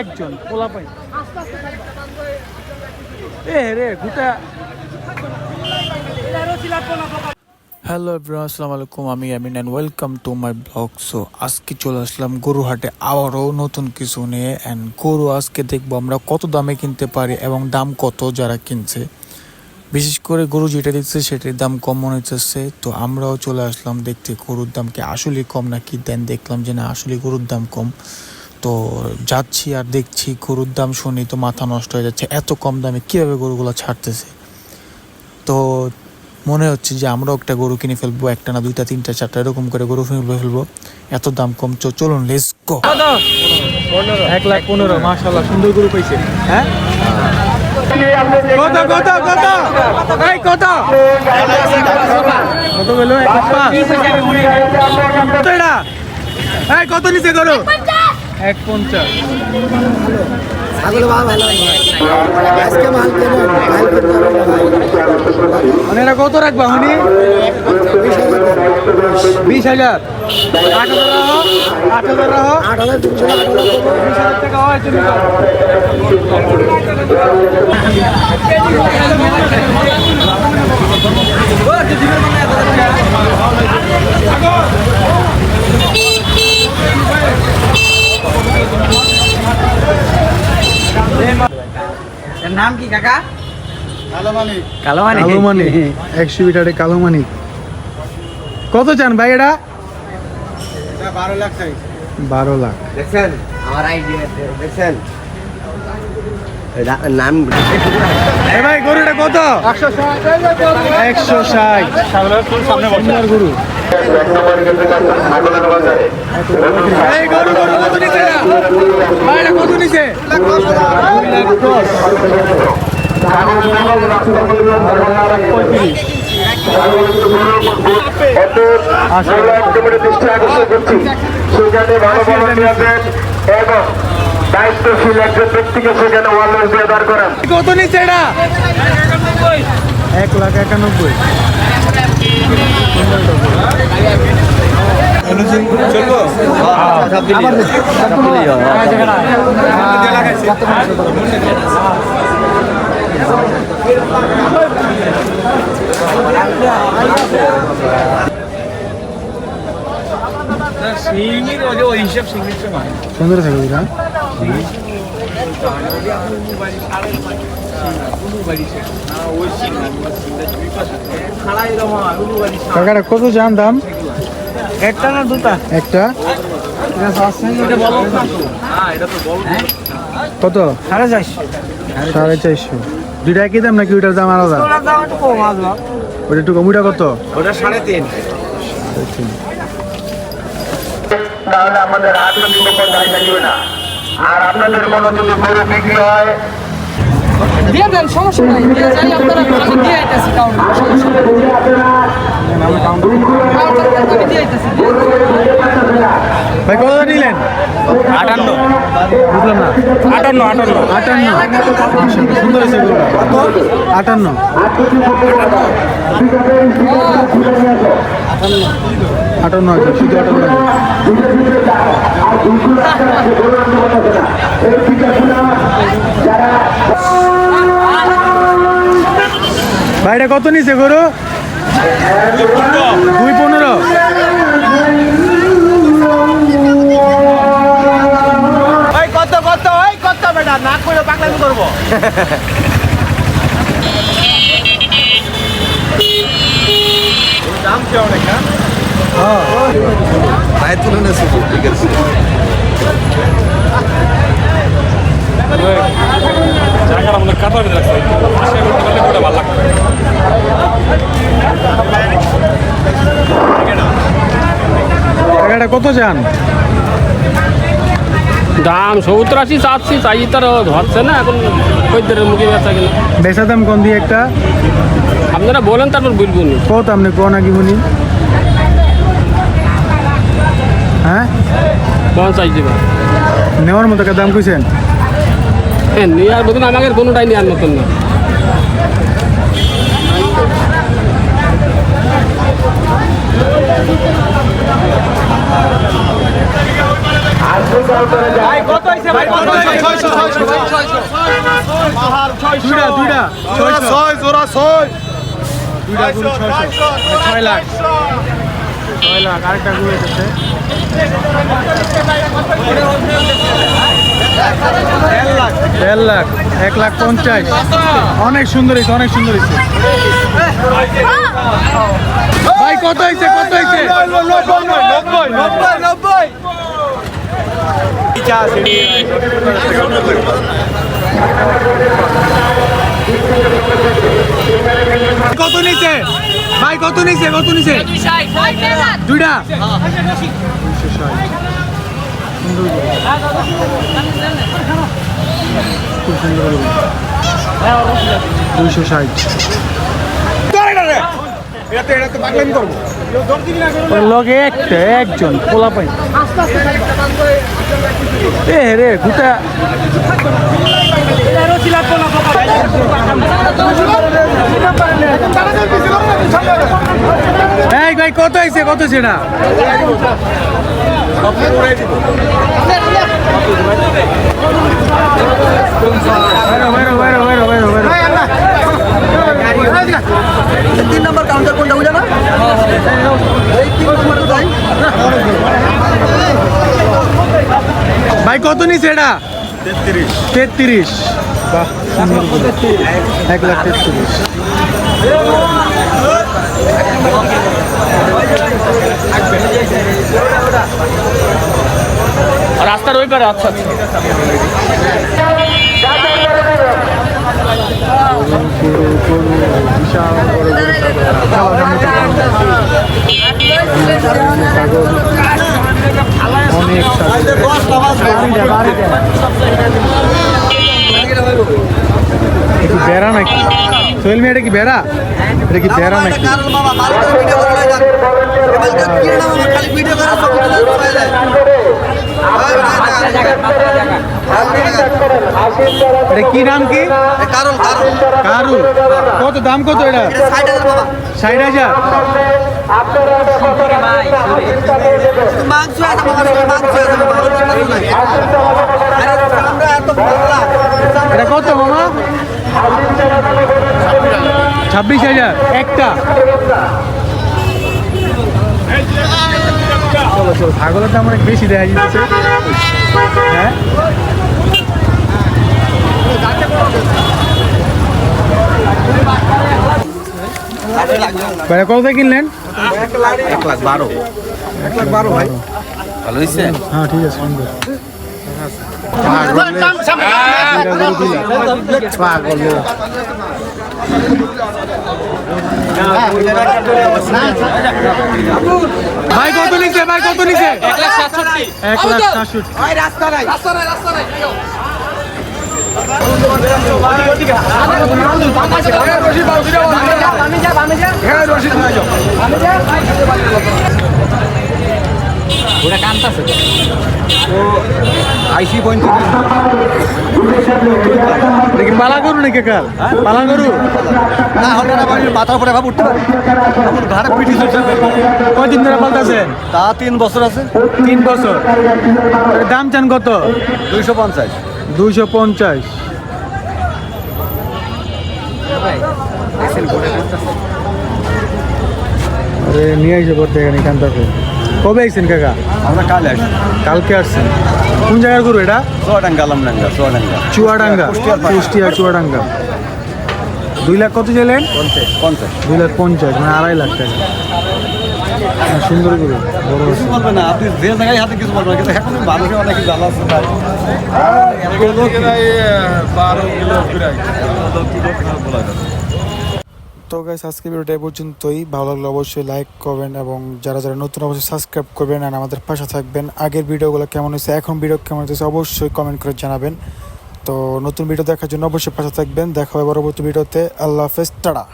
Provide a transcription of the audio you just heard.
একজন পোলা পাই রে গুটা হ্যালো এভরিওয়ান আসসালামু আলাইকুম। আমি Amin and welcome to my vlog so আজকে চলে আসলাম গরুহাটে। আবারও নতুন কিছু নিয়ে। অ্যান্ড গরু আজকে দেখব আমরা কত দামে কিনতে পারি এবং দাম কত যারা কিনছে। বিশেষ করে গরু যেটা দিচ্ছে সেটার দাম কম মনে হচ্ছে। তো আমরাও চলে আসলাম দেখতে গরুর দাম কি আসলে কম নাকি? দেন দেখলাম যে না, আসলে গরুর দাম কম। তো যাচ্ছি আর দেখছি গরুর দাম শুনি তো মাথা নষ্ট হয়ে যাচ্ছে। এত কম দামে কীভাবে গরুগুলো ছাড়তেছে? তো মনে হচ্ছে যে আমরাও একটা গরু কিনে ফেলব, একটা না দুইটা, তিনটা, চারটা এরকম করে গরু কিনে ফেলব। এত দাম কম চো চলুন লেস এক লাখ পনেরো মাশাল্লাহ সুন্দর গরু পাইছে। হ্যাঁ? কত কত কত এই কত কত বলো কত এই কত নিচে গরু এক পঞ্চাশ ছাগল ভালো আজকে মাল কেন মানে এটা কত রাখবা হুনি বিশ হাজার। আট হাজার রাখো আট হাজার রাখো আট হাজার তিনশো আট হাজার দেবো। বিশ হাজার টাকা হয় তুমি নাম কি কাকা? কালো মানে কালো মানে কালো মানে একশো মিটারে কালো মানে কত চান ভাই এটা? বারো লাখ বারো লাখ। দেখছেন? আমার আইডিয়া দেখছেন? নাম ভাই গরুটা কত? একশো ষাট। সুন্দর গরু। এই গরু গরু কত নিছে? এটা? কত নিছে? দুই লাখ দশ। পঁয়ত্রিশ। সেখানে ভালো ভালো এবং দায়িত্বশীল একজন ব্যক্তিকে সেখানে ওয়ার্ল্ড ব্যবহার করেন কত নিচ্ছে এটা এক লাখ একানব্বই সুন্দর থাকে বুঝা কাকাটা কত জান দাম? একটা না দুটা? একটা। কত? সাড়ে চারশো। সাড়ে চারশো। দুইটা একই দাম নাকি ওইটার দাম আলাদা? ওইটা একটু কম ওইটা কত? ওটা সাড়ে তিন। তাহলে আমাদের হাতে বিপদ দাঁড়িয়ে থাকবে না। আর আপনাদের কোনো যদি গরু বিক্রি হয়? দিয়ে দেন সমস্যা নাই। দিয়ে যাই আপনারা দিয়ে আইতেছি কারণ সমস্যা ভাই কত নিলেন? আটান্ন। বুঝলাম না। আটান্ন আটান্ন। আটান্ন। সুন্দর হয়েছে আটান্ন। আটান্ন হাজার শুধু আটান্ন ভাইটা কত নিছে গরু? দুই পনেরো। ওই কত কত ওই কত বেটা? না করে পাগলামি করব। দাম কি অনেক হ্যাঁ? টাকাটা কত চান? দাম সত্তর আশি চাচ্ছি চাই তার ধরছে না এখন খদ্দের মুখে বেচা কিনা বেচা দাম কোন দিয়ে একটা? আপনারা বলেন তারপর বুঝব নি। কত আপনি কোন আগে শুনি হ্যাঁ? কোন চাই দেবে? নেওয়ার মতো দাম কইছেন? হ্যাঁ নেওয়ার মতন আমাকে কোনোটাই নেওয়ার মতন না। ছয় লাখ। ছয় লাখ। আরেকটা দেড় লাখ এক লাখ পঞ্চাশ। অনেক সুন্দর হয়েছে অনেক সুন্দর হয়েছে। ভাই কত হয়েছে কত হয়েছে? কত নিচে ভাই কত নিচে কত নিচে দুইটা? খুব সুন্দর। দুইশো ষাট লগে একটা একজন পোলা পাই রে গুটা ভাই কত হয়েছে? কত সেটা। তিন নম্বর কাউন্টার কোনটা বুঝা না? ভাই। কত নিছে এটা? তেত্রিশ। বাহ এক লাখ তেত্রিশ। রাস্তার ওই পারে আচ্ছা আচ্ছা। অনেক একটু বেড়া নাকি? সোহেল মিয়া, এটা কি বেড়া? এটা কি বেড়া নাকি? এটা কি নাম কি? কারু কত দাম কত এটা? ষাট হাজার। বাবা ষাট হাজার মাংস আছে বাবা মাংস আছে বাবা ওর কিছু নাই আরে আমরা এত বড় এটা কত মামা ছাব্বিশ হাজার। একটা। চলো চলো ছাগলের দাম অনেক বেশি দেখা যাচ্ছে। হ্যাঁ? ভাইয়া কত কিনলেন? এক লাখ বারো। এক লাখ বারো ভাই। ভালো হয়েছে? হ্যাঁ ঠিক আছে সুন্দর ভাই কত নিছে? ভাই কত নিছে? এক লাখ সাতষট্টি। এক লাখ সাতষট্টি রাস্তা নাই রাস্তা নাই আইসি পঁয়ত্রিশ কি পালা গরু নাকি কাল পালা গরু না হলে না বাড়ির মাথার উপরে ভাব উঠতে পারে। ঘাড়ে চলছে। কয়দিন ধরে পাল্টাছেন তা তিন বছর আছে। তিন বছর। দাম চান কত? দুইশো পঞ্চাশ। দুইশো পঞ্চাশ। আরে নিয়ে আসবে এখানে এখান কবে আইছেন কাকা? আমরা কালে আসি কালকে আসছেন। কোন জায়গার গরু এটা? চুয়াডাঙ্গা আলমডাঙ্গা চুয়াডাঙ্গা। চুয়াডাঙ্গা কুষ্টিয়া চুয়াডাঙ্গা। দুই লাখ কত চাইলেন? পঞ্চাশ দুই লাখ পঞ্চাশ মানে আড়াই লাখ টাকা। সুন্দর গরু বড় কিছু বলবে না আপনি যে জায়গায় হাতে কিছু বলবেন কিন্তু এখন মানুষের অনেক জ্বালা আছে ভাই তো গাইস আজকে ভিডিওটা পর্যন্তই। ভালো লাগলে অবশ্যই লাইক করবেন এবং যারা যারা নতুন অবশ্যই সাবস্ক্রাইব করবেন আর আমাদের পাশে থাকবেন। আগের ভিডিওগুলো কেমন হয়েছে, এখন ভিডিও কেমন হয়েছে অবশ্যই কমেন্ট করে জানাবেন। তো নতুন ভিডিও দেখার জন্য অবশ্যই পাশে থাকবেন। দেখা হবে পরবর্তী ভিডিওতে আল্লাহ হাফেজ, টাটা।